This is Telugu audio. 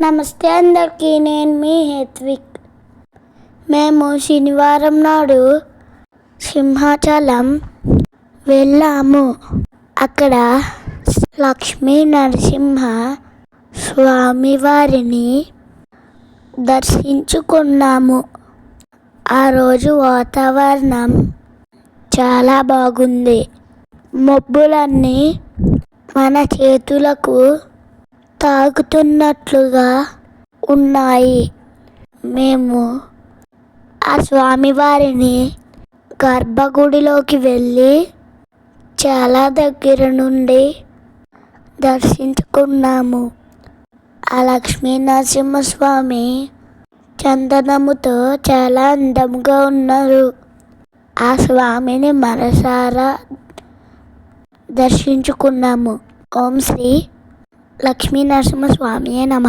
నమస్తే అందరికీ నేను మీ హేత్విక్. మేము శనివారం నాడు సింహాచలం వెళ్ళాము. అక్కడ లక్ష్మీ నరసింహ స్వామివారిని దర్శించుకున్నాము. ఆ రోజు వాతావరణం చాలా బాగుంది. మబ్బులన్నీ మన చేతులకు తాకుతున్నట్లుగా ఉన్నాయి. మేము ఆ స్వామివారిని గర్భగుడిలోకి వెళ్ళి చాలా దగ్గర నుండి దర్శించుకున్నాము. ఆ లక్ష్మీనరసింహస్వామి చందనముతో చాలా అందంగా ఉన్నారు. ఆ స్వామిని మరసారా దర్శించుకున్నాము. ఓం శ్రీ లక్ష్మీ నరసింహస్వామియే నమ